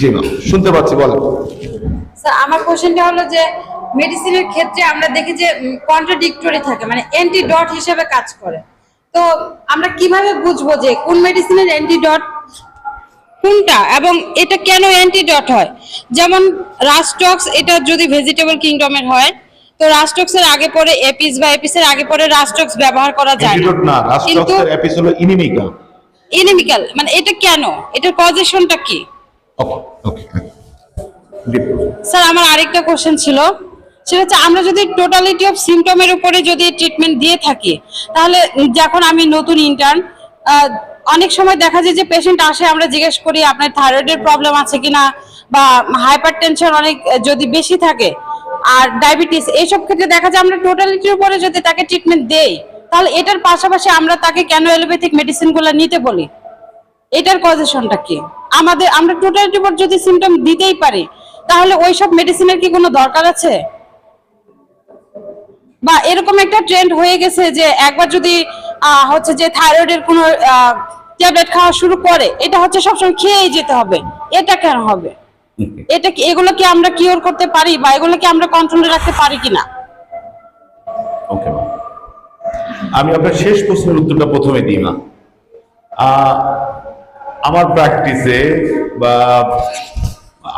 জি ma'am শুনতে পাচ্ছি বলেন। স্যার আমার কোশ্চেনটা হলো যে মেডিসিনের ক্ষেত্রে আমরা দেখি যে কন্ট্রাডিক্টরি থাকে মানে অ্যান্টিডট হিসেবে কাজ করে। তো আমরা কীভাবে বুঝব যে কোন মেডিসিনের অ্যান্টিডট কোনটা এবং এটা কেন অ্যান্টিডট হয়? যেমন রাস্টক্স এটা যদি ভেজিটেবল কিংডমের হয় তো রাস্টক্সের আগে পরে এপিস বা এপিসের আগে পরে রাস্টক্স ব্যবহার করা যায় না। কিন্তু রাস্টক্সের এপিসোড ইনিমিকা ইনিমিক্যাল মানে এটা কেন? এটার কজেশনটা কি? স্যার আমার আরেকটা কোশ্চেন ছিল। সেটা হচ্ছে আমরা যদি টোটালিটি অফ সিমটমের উপরে যদি ট্রিটমেন্ট দিয়ে থাকি তাহলে যখন আমি নতুন ইন্টার্ন অনেক সময় দেখা যায় যে পেশেন্ট আসে আমরা জিজ্ঞেস করি আপনার থাইরয়েডের প্রবলেম আছে কিনা? বা হাইপার টেনশন অনেক যদি বেশি থাকে আর ডায়াবেটিস এইসব ক্ষেত্রে দেখা যায় আমরা টোটালিটির উপরে যদি তাকে ট্রিটমেন্ট দেই তাহলে এটার পাশাপাশি আমরা তাকে কেন এলোপ্যাথিক মেডিসিনগুলো নিতে বলি? এটার কজেশনটা কি? আমাদের আমরা টোটাল রিপোর্ট যদি সিমটম দিতেই পারি তাহলে ওই সব মেডিসিনের কি কোনো দরকার আছে? বা এরকম একটা ট্রেন্ড হয়ে গেছে যে একবার যদি হচ্ছে যে থাইরয়েডের কোনো ট্যাবলেট খাওয়া শুরু করে এটা হচ্ছে সবসময় খেয়েই যেতে হবে। এটা কেন হবে? এটা কি এগুলো কি আমরা কিওর করতে পারি বা এগুলো কি আমরা কন্ট্রোলে রাখতে পারি কিনা? আমি আপনার শেষ প্রশ্নের উত্তরটা প্রথমে দিই না আমার প্র্যাকটিসে বা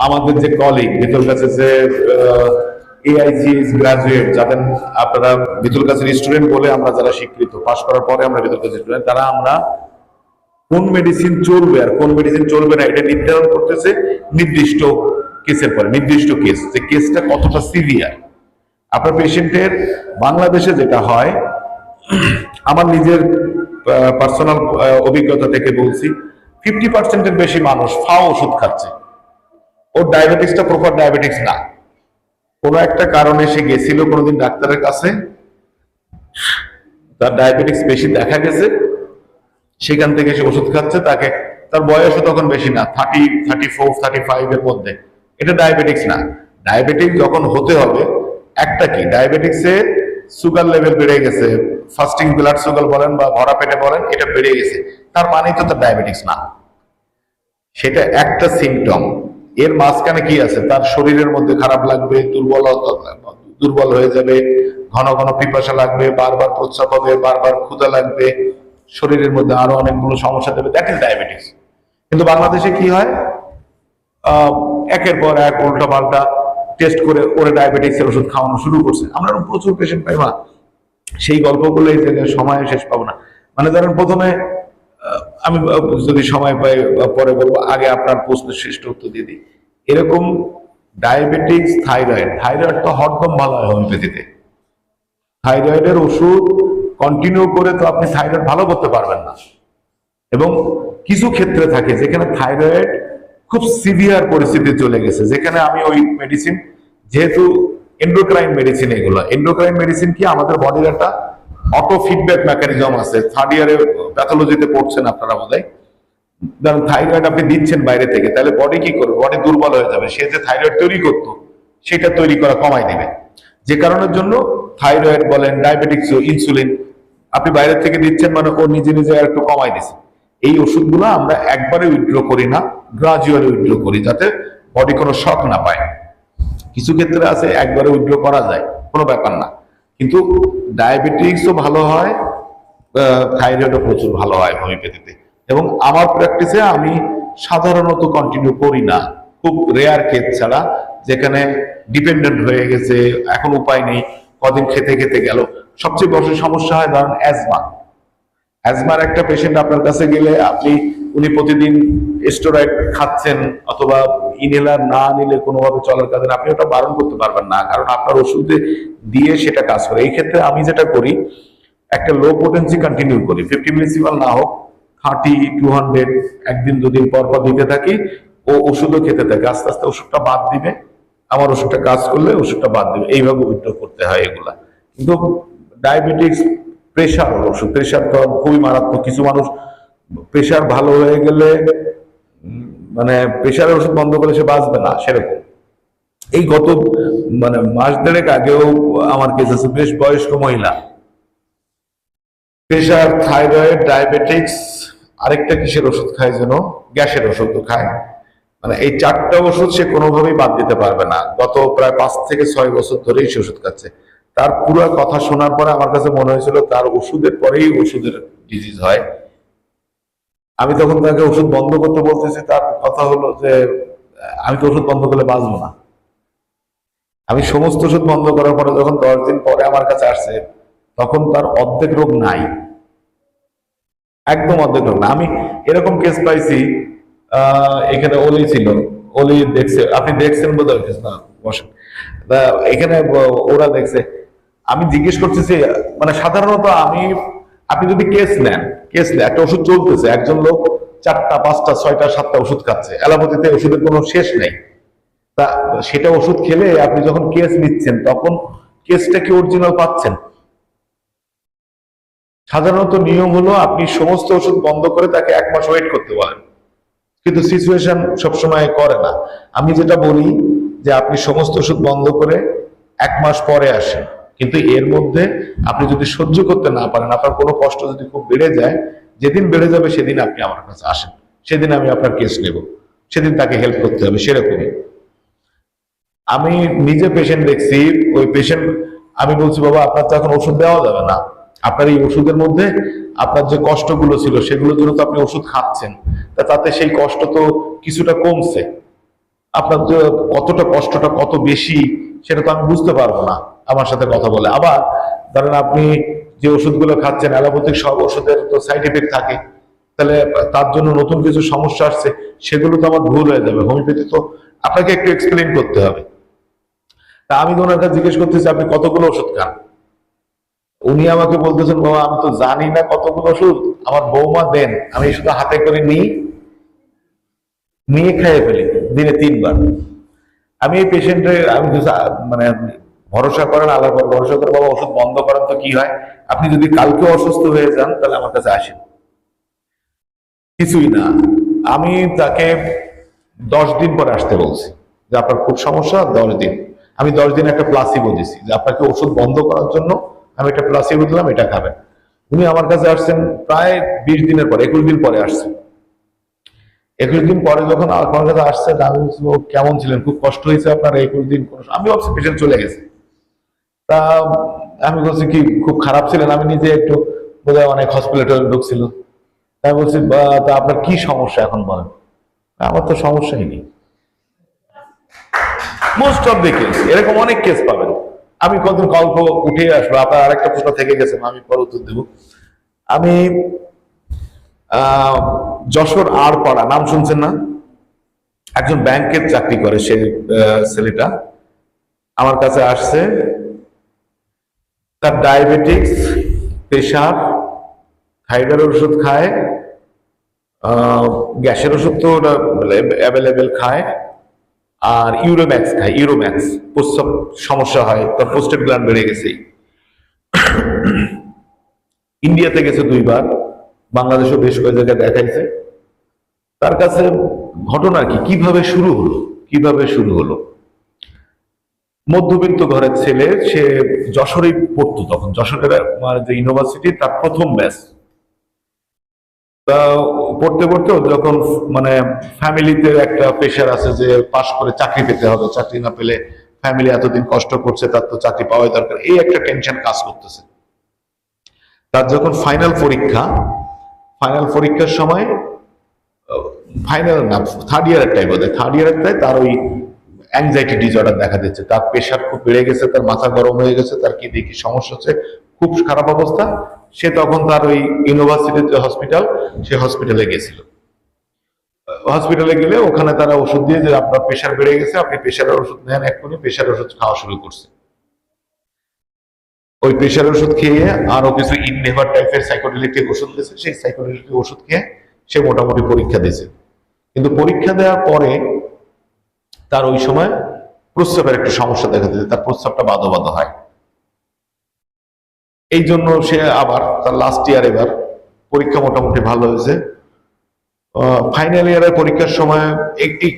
আমাদের যে কলিগ ভিতর কাছে যে এআইজিএস গ্রাজুয়েট যাদের আপনারা ভিতর কাছের স্টুডেন্ট বলে আমরা যারা স্বীকৃত পাশ করার পরে আমরা ভিতর কাছে স্টুডেন্ট তারা আমরা কোন মেডিসিন চলবে আর কোন মেডিসিন চলবে না, এটা নির্ধারণ করতেছে নির্দিষ্ট কেসের পরে, নির্দিষ্ট কেস যে কেসটা কতটা সিভিয়ার আপনার পেশেন্টের বাংলাদেশে যেটা হয় আমার নিজের পার্সোনাল অভিজ্ঞতা থেকে বলছি ফিফটি পার্সেন্টের বেশি মানুষ ফাও ওষুধ খাচ্ছে। ওর ডায়াবেটিসটা প্রপার ডায়াবেটিক্স না। কোনো একটা কারণে সে গেছিল কোনোদিন ডাক্তারের কাছে, তার ডায়াবেটিস বেশি দেখা গেছে, সেখান থেকে সে ওষুধ খাচ্ছে, তাকে, তার বয়সও তখন বেশি না থার্টি থার্টি ফোর থার্টি ফাইভের মধ্যে। এটা ডায়াবেটিক্স না। ডায়াবেটিক্স যখন হতে হবে, একটা কি? ডায়াবেটিক্সে সুগার লেভেল বেড়ে গেছে। ফাস্টিং ব্লাড সুগার বলেন বা ভরা পেটে বলেন, এটা বেড়ে গেছে। তার মানেই তো তার ডায়াবেটিক্স না। সেটা একটা সিমটম এর মাঝখানে কি আছে? তার শরীরের মধ্যে খারাপ লাগবে, দুর্বল দুর্বল হয়ে যাবে, ঘন ঘন পিপাসা লাগবে, বারবার প্রস্রাব হবে, বারবার ক্ষুধা লাগবে, শরীরের মধ্যে আরও অনেকগুলো সমস্যা দেবে। দ্যাট ইজ ডায়াবেটিস কিন্তু বাংলাদেশে কি হয়? একের পর এক উল্টা পাল্টা টেস্ট করে ওরে ডায়াবেটিক্স এর ওষুধ খাওয়ানো শুরু করছে। আমরা প্রচুর পেশেন্ট পাই, মা। সেই এই জায়গায় সময় শেষ পাবো না। মানে ধরেন প্রথমে আমি যদি সময় পাই পরে বলব, আগে আপনার প্রশ্নের শ্রেষ্ঠ উত্তর দিয়ে দিই। এরকম ডায়াবেটিক্স থাইরয়েড থাইরয়েড তো হরদম ভালো হয় হোমিওপ্যাথিতে থাইরয়েডের ওষুধ কন্টিনিউ করে তো আপনি থাইরয়েড ভালো করতে পারবেন না। এবং কিছু ক্ষেত্রে থাকে যেখানে থাইরয়েড খুব সিভিয়ার পরিস্থিতি চলে গেছে। যেখানে আমি ওই মেডিসিন যেহেতু এন্ডোক্রাইন মেডিসিন এগুলো এন্ডোক্রাইন মেডিসিন কি আমাদের বডির একটা অটো ফিডব্যাক মেকানিজম আছে থার্ড ইয়ারে প্যাথোলজিতে পড়ছেন আপনারা বোধ হয় থাইরয়েড আপনি দিচ্ছেন বাইরে থেকে, তাহলে বডি কি করবে? বডি দুর্বল হয়ে যাবে। সে যে থাইরয়েড তৈরি করতো, সেটা তৈরি করা কমাই দিবে। যে কারণের জন্য থাইরয়েড বলেন ডায়াবেটিক্স ইনসুলিন আপনি বাইরে থেকে দিচ্ছেন মানে ও নিজে নিজে একটু কমাই দিছে। এই ওষুধগুলো আমরা একবারে উইথড্র করি না। গ্রাজুয়ালি উইথড্র করি যাতে বডি কোনো শক না পায়। কিছু ক্ষেত্রে আছে, একবারে উইথড্র করা যায়, কোনো ব্যাপার না। কিন্তু ডায়াবেটিক্সও ভালো হয় থাইরয়েডও প্রচুর ভালো হয় হোমিওপ্যাথিতে এবং আমার প্র্যাকটিসে আমি সাধারণত কন্টিনিউ করি না। খুব রেয়ার কেস ছাড়া, যেখানে ডিপেন্ডেন্ট হয়ে গেছে, এখন উপায় নেই, কদিন খেতে খেতে গেল। সবচেয়ে বড় সমস্যা হয়, ধরেন অ্যাজমা অ্যাজমার একটা পেশেন্ট আপনার কাছে গেলে আপনি উনি প্রতিদিন স্টেরয়েড খাচ্ছেন অথবা ইনহেলার না নিলে কোনোভাবে চলার কাজে আপনি ওটা বারণ করতে পারবেন না, কারণ আপনার ওষুধে দিয়ে সেটা কাজ করে। এই ক্ষেত্রে আমি যেটা করি, একটা লো পোটেন্সি কন্টিনিউ করি। ফিফটি মিনিসিপাল না হোক থার্টি টু হান্ড্রেড একদিন, দুদিন, পর পর দিতে থাকি। ও ওষুধও খেতে থাকে। আস্তে আস্তে ওষুধটা বাদ দিবে। আমার ওষুধটা কাজ করলে ওষুধটা বাদ দিবে। এইভাবে উইথড্র করতে হয় এগুলা। কিন্তু ডায়াবেটিক্স প্রেশার ওষুধ প্রেশার তো খুবই মারাত্মক। কিছু মানুষ প্রেশার ভালো হয়ে গেলে মানে প্রেশারের ওষুধ বন্ধ করে সে বাঁচবে না, সেরকম। এই গত মানে মাস দেড়েক আগেও আমার কেস আছে, বেশ বয়স্ক মহিলা। প্রেশার থাইরয়েড ডায়াবেটিক্স আরেকটা কিসের ওষুধ খায় যেন? গ্যাসের ওষুধ খায়। মানে এই চারটা ওষুধ সে কোনোভাবেই বাদ দিতে পারবে না। গত প্রায় পাঁচ থেকে ছয় বছর ধরেই সে ওষুধ খাচ্ছে। তার পুরো কথা শোনার পরে আমার কাছে মনে হয়েছিল, তার ওষুধের পরেই ওষুধের ডিজিজ হয়। আমি তখন তাকে ওষুধ বন্ধ করতে বলতেছি, তার কথা হলো যে, আমি তো ওষুধ বন্ধ করলে বাঁচবো না। আমি সমস্ত ওষুধ বন্ধ করার পরে যখন দশ দিন পরে আমার কাছে আসছে তখন তার অর্ধেক রোগ নাই। একদম অর্ধেক রোগ না আমি এরকম কেস পাইছি এখানে অলি ছিল। অলি দেখছে, আপনি দেখছেন বোধ হয় না, বসেন। এখানে ওরা দেখছে। আমি জিজ্ঞেস করতেছি মানে সাধারণত আমি আপনি যদি কেস নেন কেস নেন, একটা ওষুধ চলতেছে, একজন লোক চারটা, পাঁচটা, ছয়টা, সাতটা ওষুধ খাচ্ছে, অ্যালোপ্যাথিতে ওষুধের কোনো শেষ নেই। তা সেটা ওষুধ খেলে আপনি যখন কেস নিচ্ছেন, তখন কেসটা কি অরিজিনাল পাচ্ছেন? সাধারণত নিয়ম হলো আপনি সমস্ত ওষুধ বন্ধ করে তাকে এক মাস ওয়েট করতে বলেন। কিন্তু সিচুয়েশন সবসময় করে না। আমি যেটা বলি যে আপনি সমস্ত ওষুধ বন্ধ করে এক মাস পরে আসেন। কিন্তু এর মধ্যে আপনি যদি সহ্য করতে না পারেন, আপনার কোনো কষ্ট যদি খুব বেড়ে যায়, যেদিন বেড়ে যাবে সেদিন আপনি আমার কাছে আসেন। সেদিন আমি আপনার কেস নেব। সেদিন তাকে হেল্প করতে হবে, সেরকমই। আমি নিজে পেশেন্ট দেখছি, ওই পেশেন্ট আমি বলছি, বাবা, আপনার তো এখন ওষুধ দেওয়া যাবে না। আপনার এই ওষুধের মধ্যে আপনার যে কষ্টগুলো ছিল, সেগুলোর জন্য তো আপনি ওষুধ খাচ্ছেন। তা তাতে সেই কষ্ট তো কিছুটা কমছে। আপনার কতটা কষ্টটা কত বেশি, সেটা তো আমি বুঝতে পারব না। আমার সাথে কথা বলে। আবার ধরেন আপনি যে ওষুধগুলো খাচ্ছেন, অ্যালোপ্যাথিক সব ওষুধের তো সাইড এফেক্ট থাকে। তাহলে তার জন্য নতুন কিছু সমস্যা আসছে, সেগুলো তো আমার ভুল হয়ে যাবে। হোমিওপ্যাথি তো আপনাকে একটু এক্সপ্লেন করতে হবে। তা আমি তো ওনার কাছে জিজ্ঞেস করতেছি, আপনি কতগুলো ওষুধ খান? উনি আমাকে বলতেছেন, বাবা, আমি তো জানি না কতগুলো ওষুধ। আমার বৌমা দেন, আমি শুধু হাতে করে নিই, নিয়ে খেয়ে ফেলি, দিনে তিনবার। আমি এই পেশেন্টের আমি মানে ভরসা করেন, আল্লাহর পর ভরসা করে বাবা ওষুধ বন্ধ করেন তো কি হয়? আপনি যদি কালকে অসুস্থ হয়ে যান, তাহলে আমার কাছে আসেন। কিছুই না। আমি তাকে দশ দিন পরে আসতে বলছি, যে আপনার খুব সমস্যা, দশ দিন। আমি দশ দিন একটা প্লাসিবো দিছি, যে আপনাকে ওষুধ বন্ধ করার জন্য আমি একটা প্লাসিবো দিলাম, এটা খাবেন। উনি আমার কাছে আসছেন প্রায় বিশ দিনের পরে, একুশ দিন পরে আসছেন একুশ দিন পরে যখন আমার কাছে আসছেন আমি কেমন ছিলেন? খুব কষ্ট হয়েছে আপনার একুশ দিন? আমি ভাবছি পেশেন্ট চলে গেছে। তা, আমি বলছি কি, খুব খারাপ ছিলেন? আমি নিজে একটু বোধহয় অনেক হসপিটালে ঢুকছিল তাই বলছি, "বা- তা আপনার কি সমস্যা এখন বলেন? আমার তো সমস্যাই নেই। মোস্ট অফ দি কেস এরকম অনেক কেস পাবেন। আমি কতদিন গল্প উঠে আসব? আপনার আরেকটা প্রশ্ন থেকে গেছে, আমি পরে উত্তর দেবো। আমি যশোর আর পাড়া নাম শুনছেন না? একজন ব্যাংকের চাকরি করে সে ছেলেটা। আমার কাছে আসছে তার ডায়াবেটিক্স প্রেশার থাইরয়েডের ওষুধ খায় গ্যাসের ওষুধ তো অ্যাভেলেবেল খায়, আর ইউরোম্যাক্স খায় ইউরোম্যাক্স প্রস্রাব সমস্যা হয়, তার পোস্টেড গ্ল্যান্ড বেড়ে গেছে। ইন্ডিয়াতে গেছে দুইবার, বাংলাদেশও বেশ কয়েক জায়গায় দেখাইছে। তার কাছে ঘটনা কি? কীভাবে শুরু হলো? কীভাবে শুরু হলো? মধ্যবিত্ত ঘরের ছেলে, সে যশোরে পড়তো তখন। যশোরের যে ইউনিভার্সিটি তার প্রথম ব্যাচ তা পড়তে পড়তে যখন মানে ফ্যামিলিতে একটা প্রেশার আছে যে পাশ করে চাকরি পেতে হবে, চাকরি না পেলে ফ্যামিলি এতদিন কষ্ট করছে, তার তো চাকরি পাওয়াই দরকার। এই একটা টেনশন কাজ করতেছে। তার যখন ফাইনাল পরীক্ষা ফাইনাল পরীক্ষার সময় ফাইনাল না থার্ড ইয়ারের টাইম বোধ থার্ড ইয়ারের টাই তার ওই অ্যাংজাইটি ডিসঅর্ডার দেখা দিচ্ছে। তার প্রেশার খুব বেড়ে গেছে, তার মাথা গরম হয়ে গেছে, তার কি দেখি সমস্যা হচ্ছে, খুব খারাপ অবস্থা। সে তখন তার ওই ইউনিভার্সিটির যে হসপিটাল সে হসপিটালে গেছিল। হসপিটালে গেলে ওখানে তারা ওষুধ দিয়ে যে আপনার প্রেশার বেড়ে গেছে, আপনি প্রেশারের ওষুধ নেন এক্ষুনি প্রেশার ওষুধ খাওয়া শুরু করছে। ওই প্রেশার ওষুধ খেয়ে আরও কিছু ইনহেভার টাইপের সাইকোডিলিটিক ওষুধ দিয়েছে, সেই সাইকোডিলিটিক ওষুধ খেয়ে সে মোটামুটি পরীক্ষা দিয়েছে। কিন্তু পরীক্ষা দেওয়ার পরে তার ওই সময় প্রস্রাবের একটা সমস্যা দেখা দিতে তার প্রস্রাবটা বাধা বাধা হয়। এই জন্য সে আবার তার লাস্ট ইয়ার এবার পরীক্ষা মোটামুটি ভালো হয়েছে। ফাইনাল ইয়ারের পরীক্ষার সময় একটি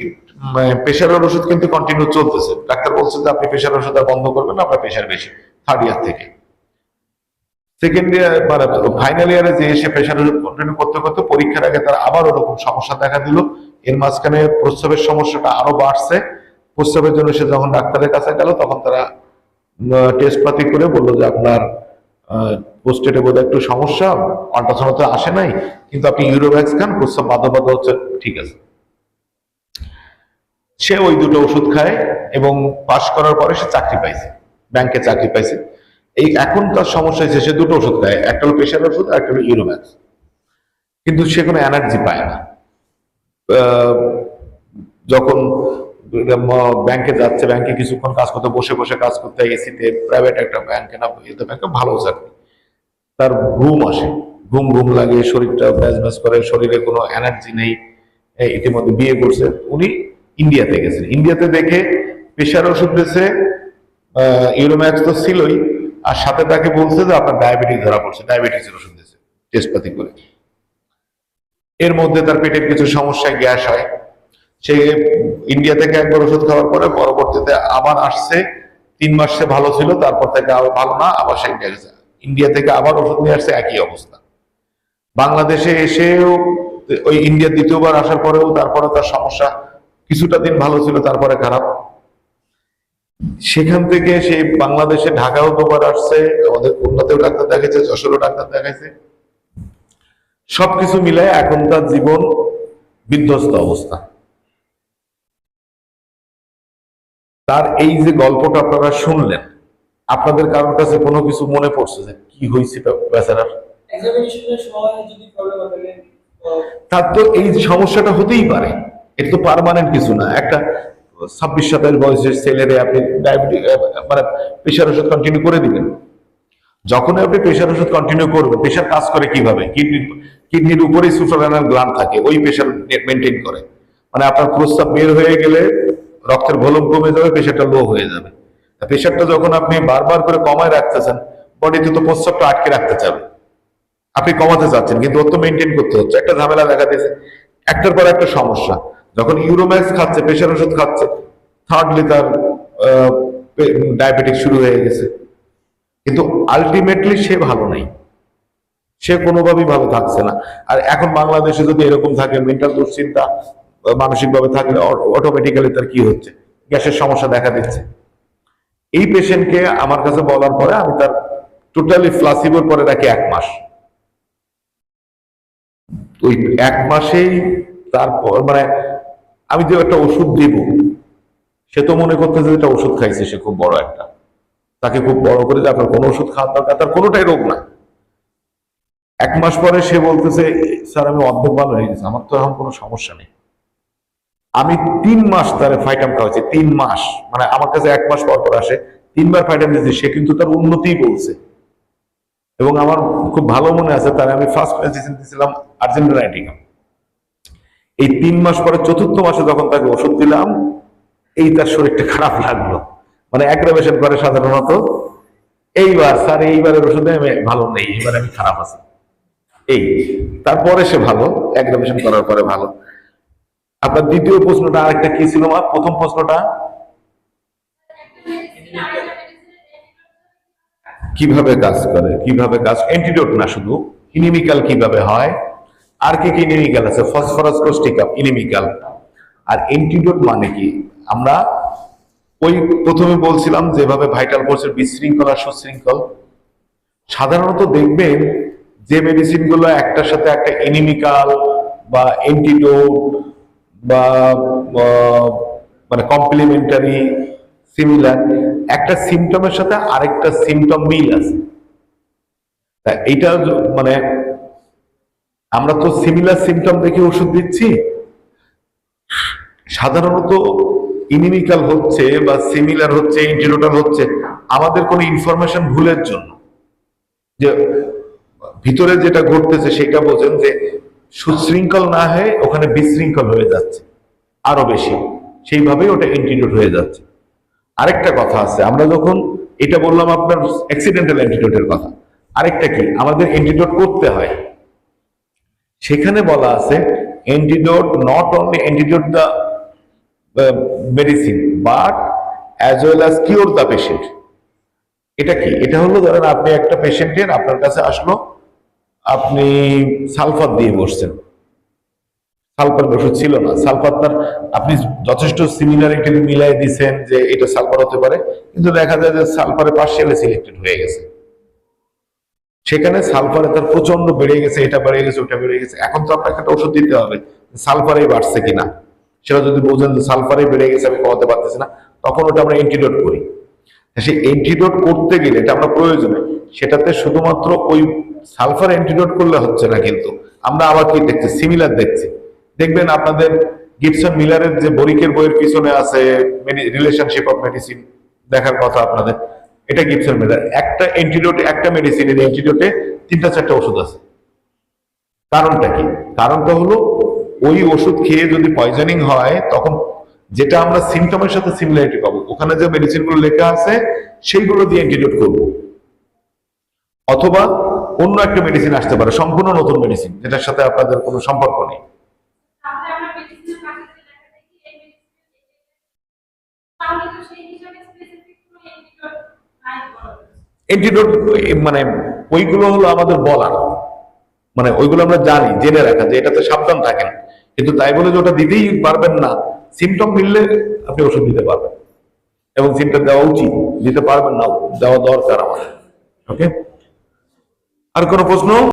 প্রেশারের ওষুধ কিন্তু কন্টিনিউ চলতেছে। ডাক্তার বলছে যে, আপনি প্রেশার ওষুধ বন্ধ করবেন আপনার প্রেশার বেশি। থার্ড ইয়ার থেকে। সেকেন্ড ইয়ার মানে ফাইনাল ইয়ারে যে এসে প্রেশার ওষুধ কন্টিনিউ করতে করতে পরীক্ষার আগে তার আবার ওরকম সমস্যা দেখা দিল। এর মাঝখানে প্রস্রাবের সমস্যাটা আরও বাড়ছে। প্রস্রাবের জন্য সে যখন ডাক্তারের কাছে গেল, তখন তারা টেস্ট পাতি করে বলল যে আপনার পোস্টেটে বোধহয় একটু সমস্যা আল্ট্রাসাউন্ড আসে নাই, কিন্তু আপনি ইউরোভ্যাক্স খান, প্রস্রাব বাধা বাধা হচ্ছে, ঠিক আছে। সে ওই দুটো ওষুধ খায় এবং পাশ করার পরে সে চাকরি পাইছে, ব্যাংকে চাকরি পাইছে। এই এখন তার সমস্যা হয়েছে সে দুটো ওষুধ খায়, একটা হলো প্রেশার ওষুধ আর একটা হলো ইউরোভ্যাক্স কিন্তু সে কোনো এনার্জি পায় না। যখন ব্যাংকে যাচ্ছে, ব্যাংকে কিছুক্ষণ কাজ করতে, বসে বসে কাজ করতে এসিতে প্রাইভেট একটা ব্যাংকে না এতে ব্যাংকে ভালো চাকরি। তার ঘুম আসে। ঘুম ঘুম লাগে শরীরটা ব্যাস ব্যাস করে, শরীরে কোনো এনার্জি নেই। ইতিমধ্যে বিয়ে করছে। উনি ইন্ডিয়াতে গেছেন। ইন্ডিয়াতে দেখে প্রেশার ওষুধ দিয়েছে ইউরোম্যাক্স তো ছিলই। আর সাথে তাকে বলছে যে আপনার ডায়াবেটিস ধরা পড়ছে। ডায়াবেটিসের ওষুধ দিয়েছে টেস্টপাতি করে। এর মধ্যে তার পেটের কিছু সমস্যায় গ্যাস হয়। সে ইন্ডিয়া থেকে একবার ওষুধ খাওয়ার পরে পরবর্তীতে আবার আসছে। তিন মাস ভালো ছিল, তারপর থেকে আবার ভালো না, আবার সে গেছে ইন্ডিয়া থেকে আবার ওষুধ নিয়ে আসছে, একই অবস্থা। বাংলাদেশে এসেও ওই ইন্ডিয়া দ্বিতীয়বার আসার পরেও তারপরে তার সমস্যা কিছুটা দিন ভালো ছিল, তারপরে খারাপ। সেখান থেকে সে বাংলাদেশে ঢাকাও দুবার আসছে, আমাদের খুলনাতেও ডাক্তার দেখাইছে, যশোরও ডাক্তার দেখাইছে। সবকিছু মিলে এখন তার জীবন বিধ্বস্ত অবস্থা। তার এই যে গল্পটা আপনারা শুনলেন, আপনাদের কারোর কাছে কোনো কিছু মনে পড়ছে যে কি হয়েছে বেচারার? তার তো এই সমস্যাটা হতেই পারে, এটা তো পার্মানেন্ট কিছু না। একটা ছাব্বিশ সাতাশ বয়সের ছেলেরে আপনি ডায়াবেটিস মানে প্রেশার ওষুধ কন্টিনিউ করে দিবেন। যখন আপনি প্রেশার ওষুধ কন্টিনিউ করবেন প্রেশার কাজ করে কীভাবে? কিডনির কিডনির উপরেই সুফ্রানাল গ্লান থাকে, ওই প্রেশার মেনটেন করে। মানে আপনার প্রস্তাব বের হয়ে গেলে রক্তের ভলিউম কমে যাবে প্রেশারটা লো হয়ে যাবে। প্রেশারটা যখন আপনি বারবার করে কমায় রাখতেছেন বডিতে তো প্রস্তাবটা আটকে রাখতে চাবে। আপনি কমাতে চাচ্ছেন, কিন্তু ওর তো মেনটেন করতে হচ্ছে। একটা ঝামেলা দেখা দিয়েছে। একটার পর একটা সমস্যা। যখন ইউরোম্যাক্স খাচ্ছে প্রেশার ওষুধ খাচ্ছে থার্ডলি তার ডায়াবেটিস শুরু হয়ে গেছে। কিন্তু আলটিমেটলি সে ভালো নেই। সে কোনোভাবেই ভালো থাকছে না। আর এখন বাংলাদেশে যদি এরকম থাকে মেন্টাল দুশ্চিন্তা মানসিক ভাবে থাকলে অটোমেটিক্যালি তার কি হচ্ছে? গ্যাসের সমস্যা দেখা দিচ্ছে। এই পেশেন্টকে আমার কাছে বলার পরে আমি তার টোটালি ফ্লাসিবোর পরে রাখি এক মাস। ওই এক মাসেই তারপর মানে আমি যে একটা ওষুধ দিব, সে তো মনে করতেছে যে এটা ওষুধ খাইছে, সে খুব বড় একটা। তাকে খুব বড় করে যে আপনার কোনো ওষুধ খাওয়ার দরকার, তার কোনোটাই রোগ না। এক মাস পরে সে বলতেছে, স্যার, আমি অর্ধেক ভালো হয়ে গেছে, আমার তো এখন কোনো সমস্যা নেই। আমি তিন মাস তার ফাইটাম খাওয়াচ্ছি তিন মাস। মানে আমার কাছে এক মাস পর পর আসে, তিনবার ফাইটাম দিয়েছি, সে কিন্তু তার উন্নতি বলছে। এবং আমার খুব ভালো মনে আছে, তার আমি ফার্স্ট মেডিসিন দিয়েছিলাম আর্জেন্টিনাইটিকা এই তিন মাস পরে চতুর্থ মাসে যখন তাকে ওষুধ দিলাম, এই তার শরীরটা খারাপ লাগল। মানে অ্যাগ্রাভেশন করে সাধারণত, এইবার স্যার, এইবারের ওষুধে আমি ভালো নেই এইবার আমি খারাপ আছি। এই, তারপরে সে ভালো অ্যাগ্রাভেশন করার পরে ভালো। আপনার দ্বিতীয় প্রশ্নটা আরেকটা কি ছিল মা? প্রথম প্রশ্নটা? কীভাবে কাজ করে, কীভাবে কাজ অ্যান্টিডোট না শুধু ইনিমিক্যাল কীভাবে হয়, আর কি কি ইনিমিক্যাল আছে? ফসফরাস কোস্টিকাম ইনিমিক্যাল আর অ্যান্টিডোট মানে কি? আমরা ওই প্রথমে বলছিলাম যেভাবে ভাইটাল ফোর্সের বিশৃঙ্খল আর সুশৃঙ্খল, সাধারণত দেখবেন যে মেডিসিনগুলো একটার সাথে একটা এনিমিক্যাল বা অ্যান্টিডোট বা মানে কমপ্লিমেন্টারি সিমিলার একটা সিমটমের সাথে আরেকটা সিমটম মিল আছে। এইটা মানে আমরা তো সিমিলার সিমটম দেখে ওষুধ দিচ্ছি। সাধারণত ইনিমিক্যাল হচ্ছে বা সিমিলার হচ্ছে ইন্টিরোটাল হচ্ছে, আমাদের কোনো ইনফরমেশন ভুলের জন্য। যে ভিতরে যেটা ঘটতেছে সেটা বোঝেন যে সুশৃঙ্খল না হয়ে ওখানে বিশৃঙ্খল হয়ে যাচ্ছে, আরও বেশি। সেইভাবেই ওটা অ্যান্টিডোট হয়ে যাচ্ছে। আরেকটা কথা আছে, আমরা যখন এটা বললাম আপনার অ্যাক্সিডেন্টাল অ্যান্টিডোটের কথা, আরেকটা কি? আমাদের অ্যান্টিডোট করতে হয়। সেখানে বলা আছে antidote not only antidote the medicine but as well as cure the patient এটা কি? এটা হলো ধরেন আপনি একটা পেশেন্টের আপনার কাছে আসলো, আপনি সালফার দিয়ে বসছেন। সালফার ওষুধ ছিল না। সালফার তার, আপনি যথেষ্ট সিমিলারিটি মিলাই দিছেন যে এটা সালফার হতে পারে, কিন্তু দেখা যায় যে সালফারে পার্সিয়ালি সিলেক্টেড হয়ে গেছে। সেখানে সালফারে তার প্রচণ্ড বেড়ে গেছে, এটা বেড়ে গেছে, ওটা বেড়ে গেছে। এখন তো আপনাকে একটা ওষুধ দিতে হবে সালফারেই বাড়ছে কিনা। সেটা যদি বোঝেন যে সালফারেই বেড়ে গেছে, আমি কমাতে পারতেছি না, তখন ওটা আমরা এন্টিডোট করি। সেই এন্টিডোট করতে গেলে এটা আমরা প্রয়োজনে, সেটাতে শুধুমাত্র ওই সালফার এন্টিডোট করলে হচ্ছে না কিন্তু। আমরা আবার কি দেখছি? সিমিলার দেখছি। দেখবেন আপনাদের গিবসন মিলারের যে বরিকের বইয়ের পিছনে আছে রিলেশনশিপ অফ মেডিসিন দেখার কথা আপনাদের, এটা গিবসন মিলার একটা এন্টিডোট একটা মেডিসিনের এন্টিডোটে তিনটা চারটা ওষুধ আছে। কারণটা কি? কারণটা হলো, ওই ওষুধ খেয়ে যদি পয়জনিং হয়, তখন যেটা আমরা সিমটমের সাথে সিমিলারিটি পাবো। ওখানে যে মেডিসিনগুলো লেখা আছে সেইগুলো দিয়ে অ্যান্টিডোট করব। অথবা অন্য একটা মেডিসিন আসতে পারে সম্পূর্ণ নতুন মেডিসিন যেটার সাথে আপনাদের কোনো সম্পর্ক নেই। অ্যান্টিডোট মানে ওইগুলো হলো আমাদের বলার। মানে ওইগুলো আমরা জানি জেনে রাখা যে এটাতে সাবধান থাকেন। কিন্তু তাই বলে যে ওটা দিতেই পারবেন না সিমটম মিললে আপনি ওষুধ দিতে পারবেন। এবং সিমটম দেওয়া উচিত। দিতে পারবেন না, দেওয়া দরকার আমাদের। ওকে আর কোনো প্রশ্ন?